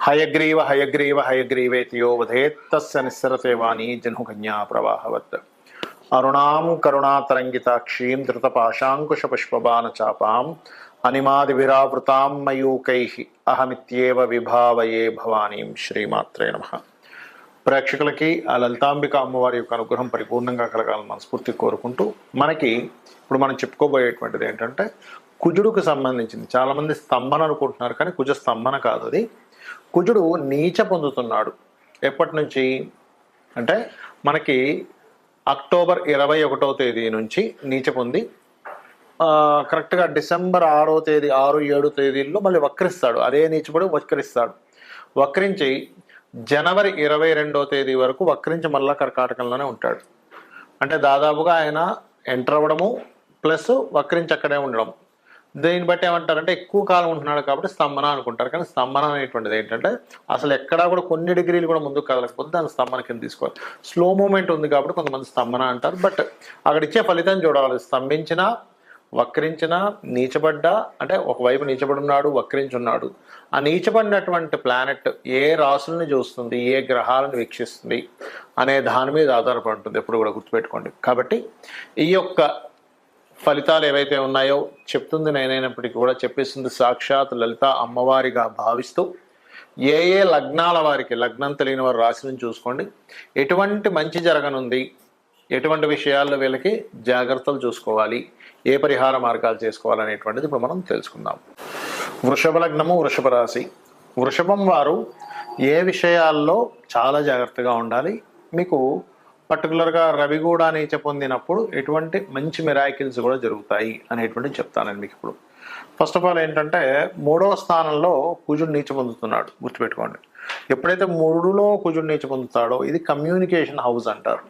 హయగ్రీవ హయగ్రీవ హయగ్రీవేతియో వధేత్తస్య నిస్సరతే వాణి జన్హుకన్యా ప్రవాహవత్. అరుణాం కరుణాతరంగితాక్షీం ధృతపాశాంకుశపుష్పబాణచాపాం అనిమాదిభిరావృతాం మయూకై. అహమిత్యేవ విభావయే భవానీం శ్రీమాత్రే నమ. ప్రేక్షకులకి ఆ లలితాంబిక అమ్మవారి యొక్క అనుగ్రహం పరిపూర్ణంగా కలగాలని మనస్ఫూర్తి కోరుకుంటూ మనకి ఇప్పుడు మనం చెప్పుకోబోయేటువంటిది ఏంటంటే కుజుడుకు సంబంధించింది. చాలామంది స్తంభన అనుకుంటున్నారు కానీ కుజ స్తంభన కాదు అది. కుజుడు నీచ పొందుతున్నాడు. ఎప్పటి నుంచి అంటే మనకి అక్టోబర్ ఇరవై ఒకటో తేదీ నుంచి నీచ పొంది కరెక్ట్గా డిసెంబర్ ఆరో తేదీ ఆరు ఏడు తేదీల్లో మళ్ళీ వక్రిస్తాడు. అదే నీచబడి వక్రిస్తాడు. వక్రించి జనవరి ఇరవై రెండో తేదీ వరకు వక్రించి మళ్ళా కర్కాటకంలోనే ఉంటాడు. అంటే దాదాపుగా ఆయన ఎంటర్ అవ్వడము ప్లస్ వక్రించి అక్కడే ఉండడం దీన్ని బట్టి ఏమంటారంటే ఎక్కువ కాలం ఉంటున్నాడు కాబట్టి స్తంభన అనుకుంటారు. కానీ స్తంభన అనేటువంటిది ఏంటంటే అసలు ఎక్కడా కూడా కొన్ని డిగ్రీలు కూడా ముందుకు కదలకపోతే దాన్ని స్తంభన కింద తీసుకోవాలి. స్లో మూమెంట్ ఉంది కాబట్టి కొంతమంది స్తంభన అంటారు. బట్ అక్కడ ఇచ్చే ఫలితం చూడాలి. స్తంభించినా వక్రించిన నీచబడ్డ అంటే ఒకవైపు నీచబడున్నాడు వక్రించున్నాడు. ఆ నీచబడినటువంటి ప్లానెట్ ఏ రాసులను చూస్తుంది ఏ గ్రహాలను వీక్షిస్తుంది అనే దాని మీద ఆధారపడి ఉంటుంది. ఎప్పుడు కూడా గుర్తుపెట్టుకోండి. కాబట్టి ఈ యొక్క ఫలితాలు ఏవైతే ఉన్నాయో చెప్తుంది నేనైనప్పటికీ కూడా చెప్పేస్తుంది సాక్షాత్ లలిత అమ్మవారిగా భావిస్తూ ఏ ఏ లగ్నాల వారికి లగ్నం తెలియని వారు రాశిని చూసుకోండి. ఎటువంటి మంచి జరగనుంది ఎటువంటి విషయాల్లో వీళ్ళకి జాగ్రత్తలు చూసుకోవాలి ఏ పరిహార మార్గాలు చేసుకోవాలనేటువంటిది ఇప్పుడు మనం తెలుసుకుందాం. వృషభ లగ్నము వృషభ రాశి. వృషభం వారు ఏ విషయాల్లో చాలా జాగ్రత్తగా ఉండాలి మీకు పర్టికులర్గా రవి కూడా నీచ పొందినప్పుడు ఎటువంటి మంచి మిరాకిల్స్ కూడా జరుగుతాయి అనేటువంటిది చెప్తాను మీకు ఇప్పుడు. ఫస్ట్ ఆఫ్ ఆల్ ఏంటంటే మూడవ స్థానంలో కుజుడు నీచ పొందుతున్నాడు. గుర్తుపెట్టుకోండి. ఎప్పుడైతే మూడులో కుజుడు నీచ పొందుతాడో ఇది కమ్యూనికేషన్ హౌస్ అంటారు.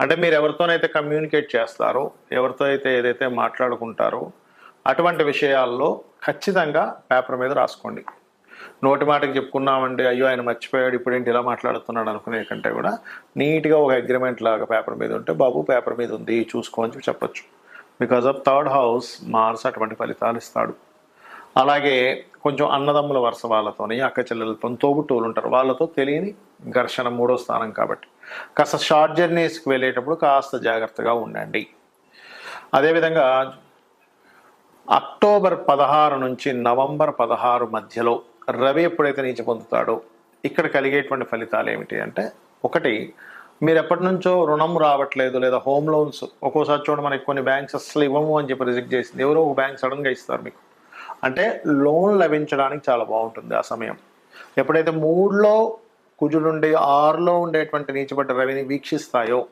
అంటే మీరు ఎవరితోనైతే కమ్యూనికేట్ చేస్తారో ఎవరితో అయితే ఏదైతే మాట్లాడుకుంటారో అటువంటి విషయాల్లో ఖచ్చితంగా పేపర్ మీద రాసుకోండి. నోటి మాటకి చెప్పుకున్నామంటే అయ్యో ఆయన మర్చిపోయాడు ఇప్పుడు ఏంటి ఇలా మాట్లాడుతున్నాడు? అనుకునే కంటే కూడా నీట్గా ఒక అగ్రిమెంట్ లాగా పేపర్ మీద ఉంటే బాబు పేపర్ మీద ఉంది చూసుకో అని చెప్పొచ్చు. Because of third house Mars అటువంటి ఫలితాలు ఇస్తాడు. అలాగే కొంచెం అన్నదమ్ముల వరుస వాళ్ళతోని అక్క చెల్లెలతో తోబుట్టువులు ఉంటారు. వాళ్ళతో తెలియని ఘర్షణ మూడో స్థానం కాబట్టి. కాస్త షార్ట్ జర్నీస్కి వెళ్ళేటప్పుడు కాస్త జాగ్రత్తగా ఉండండి. అదేవిధంగా అక్టోబర్ పదహారు నుంచి నవంబర్ పదహారు మధ్యలో రవి ఎప్పుడైతే నీచ పొందుతాడో ఇక్కడ కలిగేటువంటి ఫలితాలు ఏమిటి అంటే ఒకటి మీరు ఎప్పటి నుంచో రుణం రావట్లేదు లేదా హోమ్ లోన్స్ ఒక్కోసారి చూడండి మనకి కొన్ని బ్యాంక్స్ అసలు ఇవ్వము అని చెప్పి రిజెక్ట్ చేసింది. ఎవరో ఒక బ్యాంక్ సడన్గా ఇస్తారు మీకు. అంటే లోన్ లభించడానికి చాలా బాగుంటుంది ఆ సమయం. ఎప్పుడైతే మూడులో కుజుడుండి ఆరులో ఉండేటువంటి నీచబడ్డ రవిని వీక్షిస్తాయో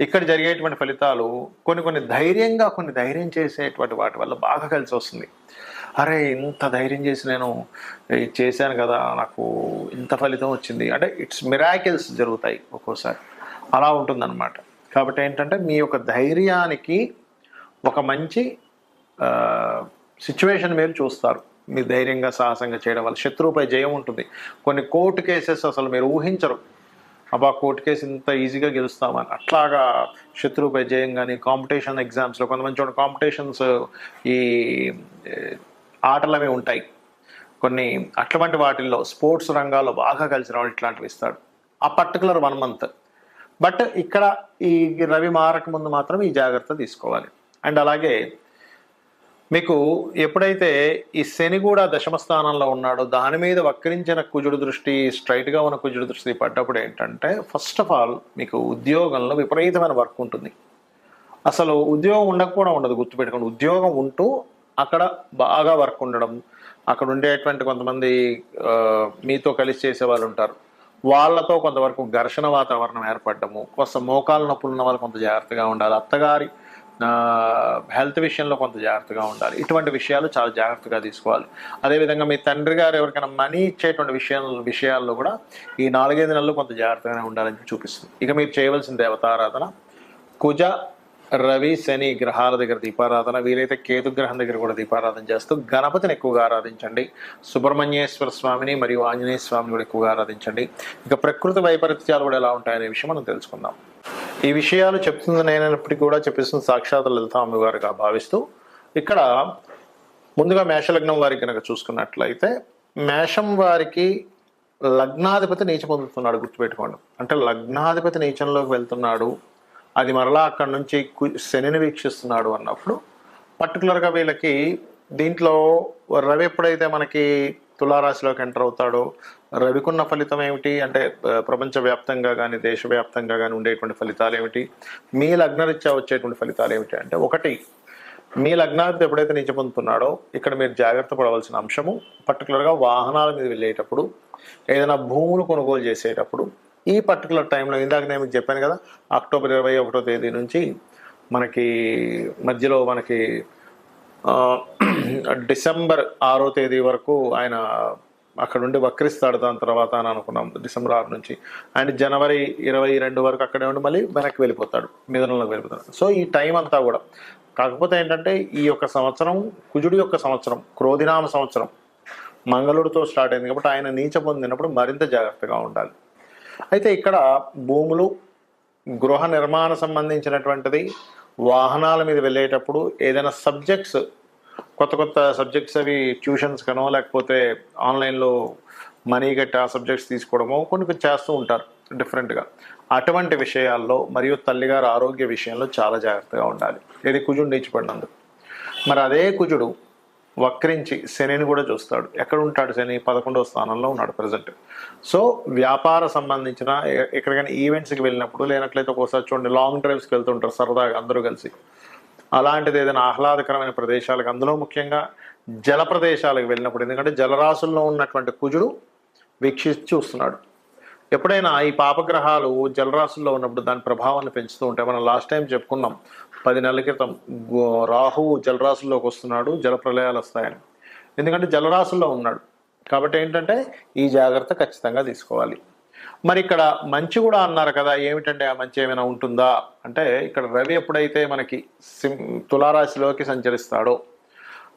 ఇక్కడ జరిగేటువంటి ఫలితాలు కొన్ని కొన్ని ధైర్యంగా కొన్ని ధైర్యం చేసేటువంటి వాటి వల్ల బాగా కలిసి వస్తుంది. అరే ఇంత ధైర్యం చేసి నేను చేశాను కదా నాకు ఇంత ఫలితం వచ్చింది. అంటే ఇట్స్ మిరాకిల్స్ జరుగుతాయి ఒక్కోసారి. అలా ఉంటుందన్నమాట. కాబట్టి ఏంటంటే మీ యొక్క ధైర్యానికి ఒక మంచి సిచ్యువేషన్ మీరు చూస్తారు. మీరు ధైర్యంగా సాహసంగా చేయడం వల్ల శత్రువుపై జయం ఉంటుంది. కొన్ని కోర్టు కేసెస్ అసలు మీరు ఊహించరు. అబ్బా కోర్టు కేసు ఇంత ఈజీగా గెలుస్తామని అట్లాగా శత్రువుపై జయం కానీ కాంపిటీషన్ ఎగ్జామ్స్లో కొంతమంది చూడండి కాంపిటీషన్స్ ఈ ఏ, ఆటలవి ఉంటాయి. కొన్ని అటువంటి వాటిల్లో స్పోర్ట్స్ రంగాల్లో బాగా కలిసిన వాళ్ళు ఇట్లాంటివి ఇస్తాడు ఆ పర్టికులర్ వన్ మంత్. బట్ ఇక్కడ ఈ రవి మారక ముందు మాత్రం ఈ జాగ్రత్త తీసుకోవాలి. అండ్ అలాగే మీకు ఎప్పుడైతే ఈ శని కూడా దశమ స్థానంలో ఉన్నాడో దాని మీద వక్రించిన కుజుడు దృష్టి స్ట్రైట్గా ఉన్న కుజుడు దృష్టి పడ్డప్పుడు ఏంటంటే ఫస్ట్ ఆఫ్ ఆల్ మీకు ఉద్యోగంలో విపరీతమైన వర్క్ ఉంటుంది. అసలు ఉద్యోగం ఉండకపోవడం ఉండదు గుర్తుపెట్టుకోండి. ఉద్యోగం ఉంటూ అక్కడ బాగా వర్క్ ఉండడం అక్కడ ఉండేటువంటి కొంతమంది మీతో కలిసి చేసే వాళ్ళు ఉంటారు. వాళ్ళతో కొంతవరకు ఘర్షణ వాతావరణం ఏర్పడము కొంత మోకాలు నొప్పులు ఉన్న వాళ్ళు కొంత జాగ్రత్తగా ఉండాలి అత్తగారి హెల్త్ విషయంలో కొంత జాగ్రత్తగా ఉండాలి. ఇటువంటి విషయాలు చాలా జాగ్రత్తగా తీసుకోవాలి. అదేవిధంగా మీ తండ్రి గారు ఎవరికైనా మనీ ఇచ్చేటువంటి విషయం విషయాల్లో కూడా ఈ నాలుగైదు నెలలు కొంత జాగ్రత్తగానే ఉండాలని చూపిస్తుంది. ఇక మీరు చేయవలసిన దేవతారాధన కుజ రవి శని గ్రహాల దగ్గర దీపారాధన వీలైతే కేతు గ్రహం దగ్గర కూడా దీపారాధన చేస్తూ గణపతిని ఎక్కువగా ఆరాధించండి. సుబ్రహ్మణ్యేశ్వర స్వామిని మరియు ఆంజనేయ స్వామిని కూడా ఎక్కువగా ఆరాధించండి. ఇక ప్రకృతి వైపరీత్యాలు కూడా ఎలా ఉంటాయనే విషయం మనం తెలుసుకుందాం. ఈ విషయాలు చెప్తుంది నేనప్పటికీ కూడా చెప్పిస్తుంది సాక్షాత్ లలిత అమ్మగారుగా భావిస్తూ ఇక్కడ ముందుగా మేషలగ్నం వారికి కనుక చూసుకున్నట్లయితే మేషం వారికి లగ్నాధిపతి నీచ పొందుతున్నాడు గుర్తుపెట్టుకోండి. అంటే లగ్నాధిపతి నీచంలోకి వెళ్తున్నాడు అది మరలా అక్కడి నుంచి శనిని వీక్షిస్తున్నాడు అన్నప్పుడు పర్టికులర్గా వీళ్ళకి దీంట్లో రవి ఎప్పుడైతే మనకి తులారాశిలోకి ఎంటర్ అవుతాడో రవికున్న ఫలితం ఏమిటి? అంటే ప్రపంచవ్యాప్తంగా కానీ దేశవ్యాప్తంగా కానీ ఉండేటువంటి ఫలితాలు ఏమిటి? మీ లగ్నరీత్యా వచ్చేటువంటి ఫలితాలు ఏమిటి? అంటే ఒకటి మీ లగ్నాధిపతి ఎప్పుడైతే నిజ పొందుతున్నాడో ఇక్కడ మీరు జాగ్రత్త పడవలసిన అంశము పర్టికులర్గా వాహనాల మీద వెళ్ళేటప్పుడు ఏదైనా భూములు కొనుగోలు చేసేటప్పుడు ఈ పర్టికులర్ టైంలో ఇందాక నేను మీకు చెప్పాను కదా అక్టోబర్ ఇరవై ఒకటో తేదీ నుంచి మనకి మధ్యలో మనకి డిసెంబర్ ఆరో తేదీ వరకు ఆయన అక్కడ ఉండి వక్రిస్తాడు. దాని తర్వాత అని అనుకున్నాం డిసెంబర్ ఆరు నుంచి. అండ్ జనవరి ఇరవై రెండు వరకు అక్కడే ఉండి మళ్ళీ వెనక్కి వెళ్ళిపోతాడు మిథునంలోకి వెళ్ళిపోతాడు. సో ఈ టైం అంతా కూడా. కాకపోతే ఏంటంటే ఈ యొక్క సంవత్సరం కుజుడి యొక్క సంవత్సరం క్రోధినామ సంవత్సరం మంగళుడితో స్టార్ట్ అయింది కాబట్టి ఆయన నీచ పొందినప్పుడు మరింత జాగ్రత్తగా ఉండాలి. అయితే ఇక్కడ భూములు గృహ నిర్మాణ సంబంధించినటువంటిది వాహనాల మీద వెళ్ళేటప్పుడు ఏదైనా సబ్జెక్ట్స్ కొత్త కొత్త సబ్జెక్ట్స్ అవి ట్యూషన్స్ కనో లేకపోతే ఆన్లైన్లో మనీ కట్టి ఆ సబ్జెక్ట్స్ తీసుకోవడమో కొన్ని కొన్ని చేస్తూ ఉంటారు డిఫరెంట్గా. అటువంటి విషయాల్లో మరియు తల్లిగారు ఆరోగ్య విషయంలో చాలా జాగ్రత్తగా ఉండాలి. ఇది కుజుడు నీచిపడినందుకు. మరి అదే కుజుడు వక్రించి శనిని కూడా చూస్తాడు. ఎక్కడ ఉంటాడు శని? పదకొండవ స్థానంలో ఉన్నాడు ప్రజెంట్ సో వ్యాపార సంబంధించిన ఎక్కడికైనా ఈవెంట్స్కి వెళ్ళినప్పుడు లేనట్లయితే ఒక్కోసారి చూడండి లాంగ్ డ్రైవ్స్కి వెళ్తుంటారు సరదాగా అందరూ కలిసి. అలాంటిది ఏదైనా ఆహ్లాదకరమైన ప్రదేశాలకు అందులో ముఖ్యంగా జల ప్రదేశాలకు వెళ్ళినప్పుడు ఎందుకంటే జలరాశుల్లో ఉన్నటువంటి కుజుడు వీక్షించి చూస్తున్నాడు ఎప్పుడైనా ఈ పాపగ్రహాలు జలరాశుల్లో ఉన్నప్పుడు దాని ప్రభావాన్ని పెంచుతూ ఉంటాయి. మనం లాస్ట్ టైం చెప్పుకున్నాం పది నెలల క్రితం రాహువు జలరాశుల్లోకి వస్తున్నాడు జల ప్రళయాలు వస్తాయని. ఎందుకంటే జలరాశుల్లో ఉన్నాడు. కాబట్టి ఏంటంటే ఈ జాగ్రత్త ఖచ్చితంగా తీసుకోవాలి. మరి ఇక్కడ మంచి కూడా అన్నారు కదా ఏమిటంటే ఆ మంచి ఏమైనా ఉంటుందా? అంటే ఇక్కడ రవి ఎప్పుడైతే మనకి సిం తులారాశిలోకి సంచరిస్తాడో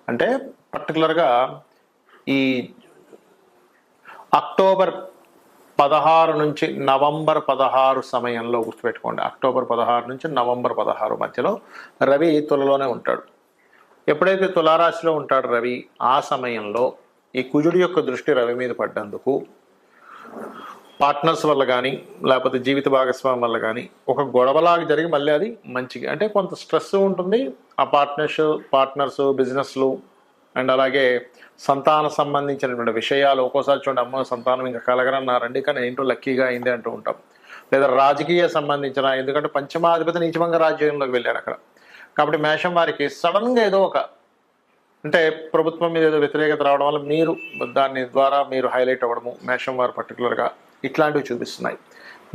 అంటే పర్టికులర్గా ఈ అక్టోబర్ పదహారు నుంచి నవంబర్ పదహారు సమయంలో గుర్తుపెట్టుకోండి. అక్టోబర్ పదహారు నుంచి నవంబర్ పదహారు మధ్యలో రవి తులలోనే ఉంటాడు. ఎప్పుడైతే తులారాశిలో ఉంటాడు రవి ఆ సమయంలో ఈ కుజుడి యొక్క దృష్టి రవి మీద పడ్డందుకు పార్ట్నర్స్ వల్ల కానీ లేకపోతే జీవిత భాగస్వామి వల్ల కానీ ఒక గొడవలాగా జరిగి మళ్ళీ అది మంచిగా అంటే కొంత స్ట్రెస్ ఉంటుంది. ఆ పార్ట్నర్స్ పార్ట్నర్స్ బిజినెస్లు అండ్ అలాగే సంతాన సంబంధించినటువంటి విషయాలు. ఒక్కోసారి చూడండి అమ్మ సంతానం ఇంకా కలగరన్నారండి కానీ ఏంటో లక్కీగా అయింది అంటూ ఉంటాం. లేదా రాజకీయ సంబంధించిన ఎందుకంటే పంచమాధిపతి నీచమంగ రాజ్యంలోకి వెళ్ళారు అక్కడ. కాబట్టి మేషం వారికి సడన్గా ఏదో ఒక అంటే ప్రభుత్వం మీద ఏదో వ్యతిరేకత రావడం వల్ల మీరు దాని ద్వారా మీరు హైలైట్ అవ్వడము మేషం వారు పర్టికులర్గా ఇట్లాంటివి చూపిస్తున్నాయి.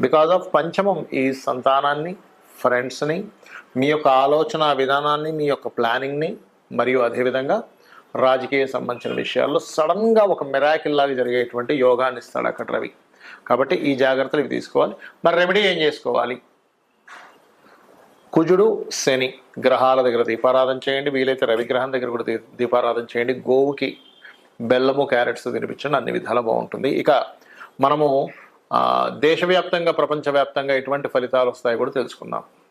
బికాజ్ ఆఫ్ పంచమం ఈ సంతానాన్ని ఫ్రెండ్స్ని మీ యొక్క ఆలోచన విధానాన్ని మీ యొక్క ప్లానింగ్ని మరియు అదేవిధంగా రాజకీయ సంబంధించిన విషయాల్లో సడన్గా ఒక మిరాకిల్ లాగా జరిగేటువంటి యోగాన్ని ఇస్తాడు అక్కడ రవి. కాబట్టి ఈ జాగ్రత్తలు ఇవి తీసుకోవాలి. మరి రెమెడీ ఏం చేసుకోవాలి? కుజుడు శని గ్రహాల దగ్గర దీపారాధన చేయండి. వీలైతే రవిగ్రహం దగ్గర కూడా దీపారాధన చేయండి. గోవుకి బెల్లము క్యారెట్స్ తినిపించండి. అన్ని విధాలు బాగుంటుంది. ఇక మనము దేశవ్యాప్తంగా ప్రపంచవ్యాప్తంగా ఎటువంటి ఫలితాలు వస్తాయో కూడా తెలుసుకుందాం.